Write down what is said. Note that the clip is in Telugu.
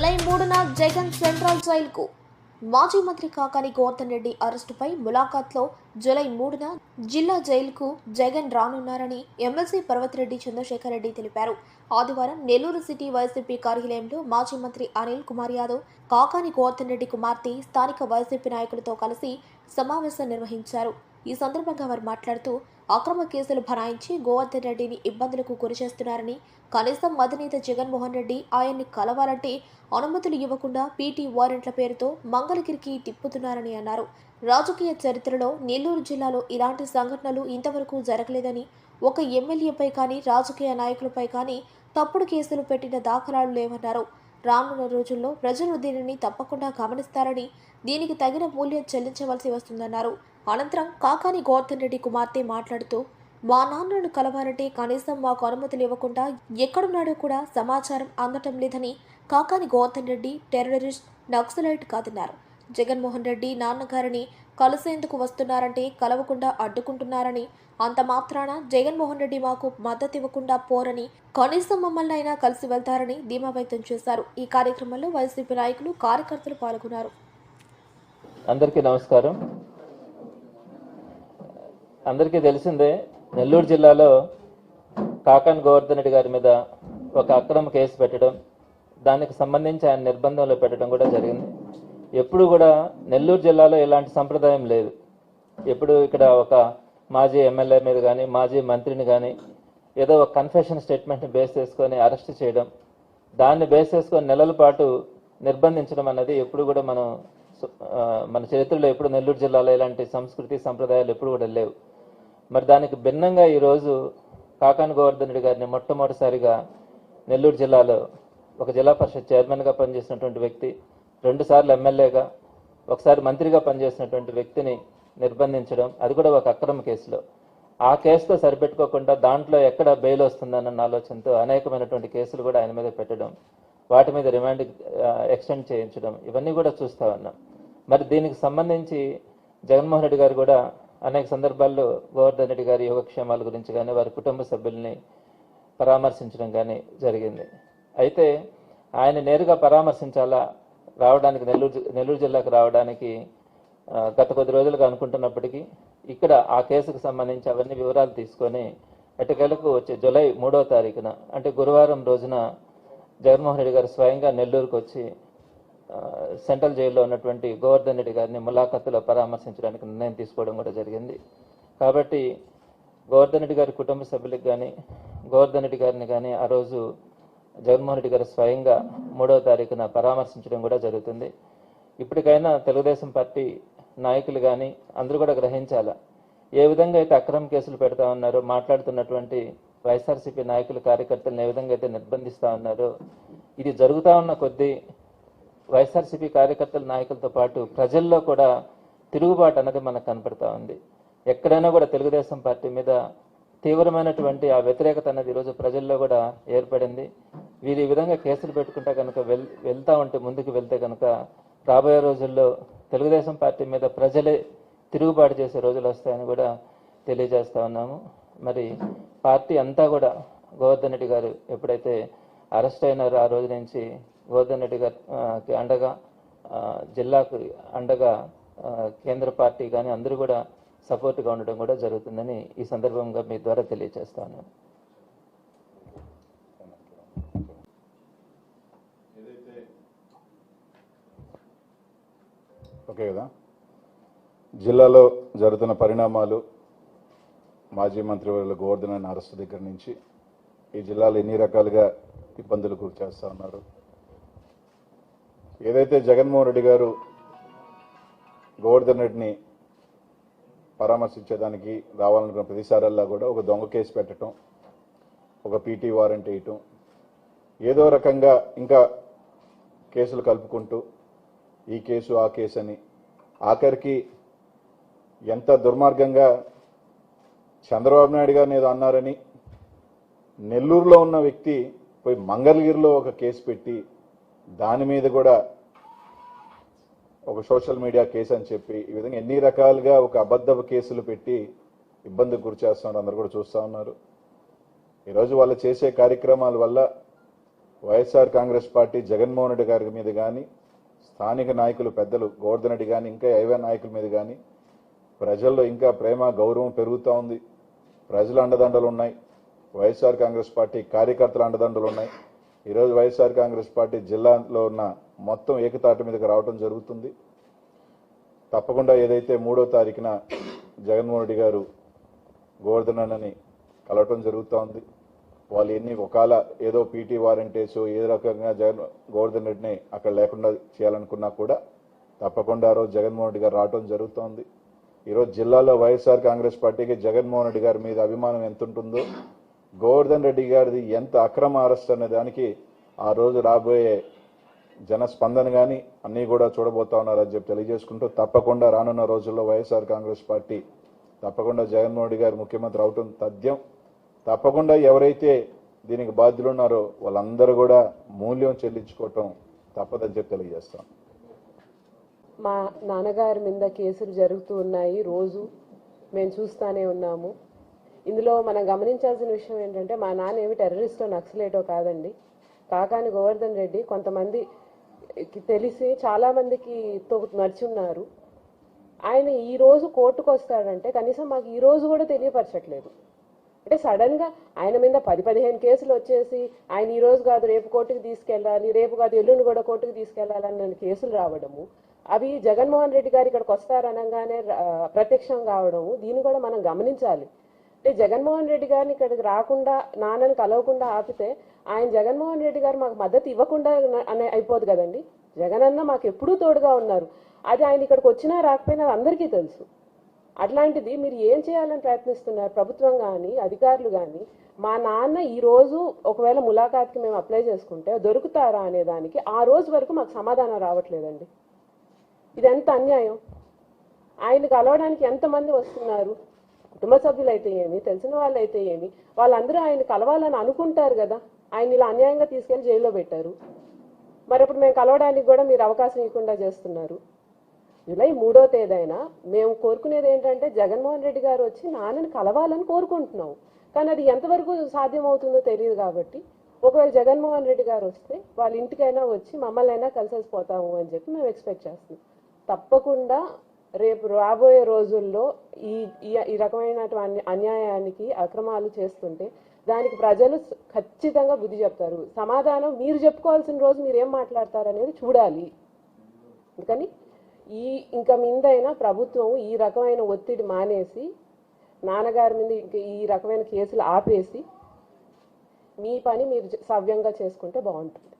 జూలై మూడున జగన్ సెంట్రల్ జైలుకు. మాజీ మంత్రి కాకాని గోవర్ధన్ రెడ్డి అరెస్టుపై ములాఖాత్లో జూలై మూడున జిల్లా జైలుకు జగన్ రానున్నారని ఎమ్మెల్సీ పర్వతిరెడ్డి చంద్రశేఖర్ రెడ్డి తెలిపారు. ఆదివారం నెల్లూరు సిటీ వైసీపీ కార్యాలయంలో మాజీ మంత్రి అనిల్ కుమార్ యాదవ్ కాకాని గోవర్ధన్ రెడ్డి కుమార్తె స్థానిక వైసీపీ నాయకులతో కలిసి సమావేశం నిర్వహించారు. ఈ సందర్భంగా వారు మాట్లాడుతూ అక్రమ కేసులు బనాయించి గోవర్ధన్ రెడ్డిని ఇబ్బందులకు గురిచేస్తున్నారని కనీసం అధినేత జగన్మోహన్ రెడ్డి ఆయన్ని కలవాలంటే అనుమతులు ఇవ్వకుండా పీటీ వారెంట్ల పేరుతో మంగళగిరికి తిప్పుతున్నారని అన్నారు. రాజకీయ చరిత్రలో నెల్లూరు జిల్లాలో ఇలాంటి సంఘటనలు ఇంతవరకు జరగలేదని ఒక ఎమ్మెల్యేపై కానీ రాజకీయ నాయకులపై కానీ తప్పుడు కేసులు పెట్టిన దాఖలాలు లేవన్నారు. రానున్న రోజుల్లో ప్రజలు దీనిని తప్పకుండా గమనిస్తారని దీనికి తగిన మూల్యం చెల్లించవలసి వస్తుందన్నారు. అనంతరం కాకాని గోవర్ధన్ రెడ్డి కుమార్తె మాట్లాడుతూ మా నాన్నను కలవాలంటే కనీసం మాకు అనుమతులు ఇవ్వకుండా ఎక్కడున్నాడో కూడా సమాచారం అందటం లేదని కాకాని గోవర్ధన్ రెడ్డి టెర్రరిస్ట్ నక్సలైట్ కాదన్నారు. జగన్మోహన్ రెడ్డి నాన్నగారిని కలిసేందుకు వస్తున్నారంటే కలవకుండా అడ్డుకుంటున్నారని అంత మాత్రాన జగన్మోహన్ రెడ్డి మాకు మద్దతు ఇవ్వకుండా పోరని కనీసం మమ్మల్ని అయినా కలిసి వెళ్తారని ధీమా వ్యక్తం చేశారు. ఈ కార్యక్రమంలో వైసీపీ నాయకులు కార్యకర్తలు పాల్గొన్నారు. అందరికీ నమస్కారం. అందరికీ తెలిసిందే నెల్లూరు జిల్లాలో కాకాన్ గోవర్ధన్ రెడ్డి గారి మీద ఒక అక్రమ కేసు పెట్టడం దానికి సంబంధించి ఆయన నిర్బంధంలో పెట్టడం కూడా జరిగింది. ఎప్పుడు కూడా నెల్లూరు జిల్లాలో ఇలాంటి సంప్రదాయం లేదు. ఎప్పుడు ఇక్కడ ఒక మాజీ ఎమ్మెల్యే మీద కానీ మాజీ మంత్రిని కానీ ఏదో ఒక కన్ఫెషన్ స్టేట్మెంట్ని బేస్ చేసుకొని అరెస్ట్ చేయడం దాన్ని బేస్ చేసుకొని నెలల పాటు నిర్బంధించడం అన్నది ఎప్పుడు కూడా మనం మన చరిత్రలో ఎప్పుడు నెల్లూరు జిల్లాలో ఇలాంటి సంస్కృతి సంప్రదాయాలు ఎప్పుడు కూడా లేవు. మరి దానికి భిన్నంగా ఈరోజు కాకాని గోవర్ధనుడి గారిని మొట్టమొదటిసారిగా నెల్లూరు జిల్లాలో ఒక జిల్లా పరిషత్ చైర్మన్గా పనిచేసినటువంటి వ్యక్తి రెండుసార్లు ఎమ్మెల్యేగా ఒకసారి మంత్రిగా పనిచేసినటువంటి వ్యక్తిని నిర్బంధించడం అది కూడా ఒక అక్రమ కేసులో. ఆ కేసుతో సరిపెట్టుకోకుండా దాంట్లో ఎక్కడ బెయిల్ వస్తుందన్న ఆలోచనతో అనేకమైనటువంటి కేసులు కూడా ఆయన మీద పెట్టడం వాటి మీద రిమాండ్ ఎక్స్టెండ్ చేయించడం ఇవన్నీ కూడా చూస్తా ఉన్నాం. మరి దీనికి సంబంధించి జగన్మోహన్ రెడ్డి గారు కూడా అనేక సందర్భాల్లో గోవర్ధన్ రెడ్డి గారి యోగక్షేమాల గురించి కానీ వారి కుటుంబ సభ్యుల్ని పరామర్శించడం కానీ జరిగింది. అయితే ఆయన నేరుగా పరామర్శించాలా? రావడానికి నెల్లూరు జి- నెల్లూరు జిల్లాకు రావడానికి గత కొద్ది రోజులుగా అనుకుంటున్నప్పటికీ ఇక్కడ ఆ కేసుకు సంబంధించి అవన్నీ వివరాలు తీసుకొని ఎట్టకేలకు వచ్చే జూలై మూడో తారీఖున అంటే గురువారం రోజున జగన్మోహన్ రెడ్డి గారు స్వయంగా నెల్లూరుకు వచ్చి సెంట్రల్ జైల్లో ఉన్నటువంటి గోవర్ధన్ రెడ్డి గారిని ములాఖత్తులో పరామర్శించడానికి నిర్ణయం తీసుకోవడం కూడా జరిగింది. కాబట్టి గోవర్ధన్ రెడ్డి గారి కుటుంబ సభ్యులకు కానీ గోవర్ధన్ రెడ్డి గారిని కానీ ఆ రోజు జగన్మోహన్ రెడ్డి గారు స్వయంగా మూడవ తారీఖున పరామర్శించడం కూడా జరుగుతుంది. ఇప్పటికైనా తెలుగుదేశం పార్టీ నాయకులు కానీ అందరూ కూడా గ్రహించాలా? ఏ విధంగా అయితే అక్రమ కేసులు పెడతా ఉన్నారో మాట్లాడుతున్నటువంటి వైఎస్ఆర్సీపీ నాయకులు కార్యకర్తలను ఏ విధంగా అయితే నిర్బంధిస్తూ ఉన్నారో ఇది జరుగుతూ ఉన్న కొద్దీ వైఎస్ఆర్సీపీ కార్యకర్తల నాయకులతో పాటు ప్రజల్లో కూడా తిరుగుబాటు అన్నది మనకు కనపడతా ఉంది. ఎక్కడైనా కూడా తెలుగుదేశం పార్టీ మీద తీవ్రమైనటువంటి ఆ వ్యతిరేకత అనేది ఈరోజు ప్రజల్లో కూడా ఏర్పడింది. వీళ్ళు ఈ విధంగా కేసులు పెట్టుకుంటే కనుక వెల్ వెళ్తా ఉంటే ముందుకు వెళ్తే కనుక రాబోయే రోజుల్లో తెలుగుదేశం పార్టీ మీద ప్రజలే తిరుగుబాటు చేసే రోజులు వస్తాయని కూడా తెలియజేస్తా ఉన్నాము. మరి పార్టీ అంతా కూడా గోవర్ధన్ రెడ్డి గారు ఎప్పుడైతే అరెస్ట్ అయినారో ఆ రోజు నుంచి గోవర్ధన్ రెడ్డి గారికి అండగా జిల్లాకు అండగా కేంద్ర పార్టీ కానీ అందరూ కూడా సపోర్ట్గా ఉండడం కూడా జరుగుతుందని ఈ సందర్భంగా మీ ద్వారా తెలియజేస్తా ఉన్నాను ఓకే కదా. జిల్లాలో జరుగుతున్న పరిణామాలు మాజీ మంత్రివర్యుల గోవర్ధన అరెస్ట్ దగ్గర నుంచి ఈ జిల్లాలో ఎన్ని రకాలుగా ఇబ్బందులు గురి చేస్తూ ఉన్నారు? ఏదైతే జగన్మోహన్ రెడ్డి గారు గోవర్ధన్ రెడ్డిని పరామర్శించేదానికి రావాలనుకున్న ప్రతిసారల్లా కూడా ఒక దొంగ కేసు పెట్టడం ఒక పీటీ వారెంట్ వేయటం ఏదో రకంగా ఇంకా కేసులు కలుపుకుంటూ ఈ కేసు ఆ కేసు అని ఆఖరికి ఎంత దుర్మార్గంగా చంద్రబాబు నాయుడు గారిని ఏదో అన్నారని నెల్లూరులో ఉన్న వ్యక్తి పోయి మంగళగిరిలో ఒక కేసు పెట్టి దాని మీద కూడా ఒక సోషల్ మీడియా కేసు అని చెప్పి ఈ విధంగా ఎన్ని రకాలుగా ఒక అబద్ధపు కేసులు పెట్టి ఇబ్బందికి గురి చేస్తున్నారు అందరు కూడా చూస్తూ ఉన్నారు. ఈరోజు వాళ్ళు చేసే కార్యక్రమాల వల్ల వైఎస్ఆర్ కాంగ్రెస్ పార్టీ జగన్మోహన్ రెడ్డి గారి మీద కానీ స్థానిక నాయకులు పెద్దలు గోవర్ధన్ రెడ్డి కానీ ఇంకా ఏవే నాయకుల మీద కానీ ప్రజల్లో ఇంకా ప్రేమ గౌరవం పెరుగుతూ ఉంది. ప్రజల అండదండలు ఉన్నాయి. వైఎస్ఆర్ కాంగ్రెస్ పార్టీ కార్యకర్తల అండదండలు ఉన్నాయి. ఈరోజు వైఎస్ఆర్ కాంగ్రెస్ పార్టీ జిల్లాలో ఉన్న మొత్తం ఏకతాటి మీదకి రావడం జరుగుతుంది. తప్పకుండా ఏదైతే మూడో తారీఖున జగన్మోహన్ రెడ్డి గారు గోవర్ధనని కలవటం జరుగుతూ ఉంది. వాళ్ళు ఎన్ని ఒకవేళ ఏదో పీటీ వారంటీస్ ఏ రకంగా జగన్ గోవర్ధన్ రెడ్డిని అక్కడ లేకుండా చేయాలనుకున్నా కూడా తప్పకుండా ఆ రోజు జగన్మోహన్ రెడ్డి గారు రావటం జరుగుతోంది. ఈరోజు జిల్లాలో వైఎస్ఆర్ కాంగ్రెస్ పార్టీకి జగన్మోహన్ రెడ్డి గారి మీద అభిమానం ఎంత ఉంటుందో గోవర్ధన్ రెడ్డి గారిది ఎంత అక్రమ అరెస్ట్ అనే దానికి ఆ రోజు రాబోయే జనస్పందన కానీ అన్నీ కూడా చూడబోతా ఉన్నారని చెప్పి తెలియజేసుకుంటూ తప్పకుండా రానున్న రోజుల్లో వైఎస్ఆర్ కాంగ్రెస్ పార్టీ తప్పకుండా జగన్మోహన్ రెడ్డి గారు ముఖ్యమంత్రి అవటం తథ్యం. తప్పకుండా ఎవరైతే దీనికి బాధ్యులు ఉన్నారో వాళ్ళందరూ కూడా మూల్యం చెల్లించుకోవటం తప్పదని చెప్పి తెలియజేస్తాం. మా నాన్నగారి మీద కేసులు జరుగుతూ ఉన్నాయి. రోజు మేము చూస్తానే ఉన్నాము. ఇందులో మనం గమనించాల్సిన విషయం ఏంటంటే మా నాన్న ఏమి టెర్రరిస్టో నక్సలేటో కాదండి. కాకాని గోవర్ధన్ రెడ్డి కొంతమంది తెలిసి చాలామందికి తో ఉన్నారు. ఆయన ఈరోజు కోర్టుకు వస్తాడంటే కనీసం మాకు ఈరోజు కూడా తెలియపరచట్లేదు. అంటే సడన్గా ఆయన మీద పది పదిహేను కేసులు వచ్చేసి ఆయన ఈ రోజు కాదు రేపు కోర్టుకు తీసుకెళ్ళాలి రేపు కాదు ఎల్లుండి కూడా కోర్టుకు తీసుకెళ్ళాలని కేసులు రావడము అవి జగన్మోహన్ రెడ్డి గారు ఇక్కడికి వస్తారనగానే ప్రత్యక్షం కావడము దీన్ని కూడా మనం గమనించాలి. అంటే జగన్మోహన్ రెడ్డి గారిని ఇక్కడికి రాకుండా నాన్నని కలవకుండా ఆపితే ఆయన జగన్మోహన్ రెడ్డి గారు మాకు మద్దతు ఇవ్వకుండా అనే అయిపోదు కదండి. అన్న మాకు ఎప్పుడూ తోడుగా ఉన్నారు. అది ఆయన ఇక్కడికి వచ్చినా రాకపోయినా అది అందరికీ తెలుసు. అట్లాంటిది మీరు ఏం చేయాలని ప్రయత్నిస్తున్నారు? ప్రభుత్వం కానీ అధికారులు కానీ మా నాన్న ఈరోజు ఒకవేళ ములాఖాత్కి మేము అప్లై చేసుకుంటే దొరుకుతారా అనే దానికి ఆ రోజు వరకు మాకు సమాధానం రావట్లేదండి. ఇది ఎంత అన్యాయం? ఆయన కలవడానికి ఎంతమంది వస్తున్నారు? కుటుంబ సభ్యులు అయితే ఏమి? తెలిసిన వాళ్ళు అయితే ఏమి? వాళ్ళందరూ ఆయన కలవాలని అనుకుంటారు కదా? ఆయన ఇలా అన్యాయంగా తీసుకెళ్ళి జైల్లో పెట్టారు. మరి ఇప్పుడు మేము కలవడానికి కూడా మీరు అవకాశం ఇవ్వకుండా చేస్తున్నారు. జూలై మూడో తేదీన మేము కోరుకునేది ఏంటంటే జగన్మోహన్ రెడ్డి గారు వచ్చి నాన్నని కలవాలని కోరుకుంటున్నాం. కానీ అది ఎంతవరకు సాధ్యమవుతుందో తెలియదు కాబట్టి ఒకవేళ జగన్మోహన్ రెడ్డి గారు వస్తే వాళ్ళ ఇంటికైనా వచ్చి మమ్మల్ని అయినా కలిసేసిపోతాము అని చెప్పి మేము ఎక్స్పెక్ట్ చేస్తున్నాం. తప్పకుండా రేపు రాబోయే రోజుల్లో ఈ ఈ- ఈ రకమైనటువంటి అన్యాయానికి అక్రమాలు చేస్తుంటే దానికి ప్రజలు ఖచ్చితంగా బుద్ధి చెప్తారు. సమాధానం మీరు చెప్పుకోవాల్సిన రోజు మీరు ఏం మాట్లాడతారు అనేది చూడాలి. అందుకని ఈ ఇంకా మీదైనా ప్రభుత్వం ఈ రకమైన ఒత్తిడి మానేసి నాన్నగారి మీద ఇంక ఈ రకమైన కేసులు ఆపేసి మీ పని మీరు సవ్యంగా చేసుకుంటే బాగుంటుంది.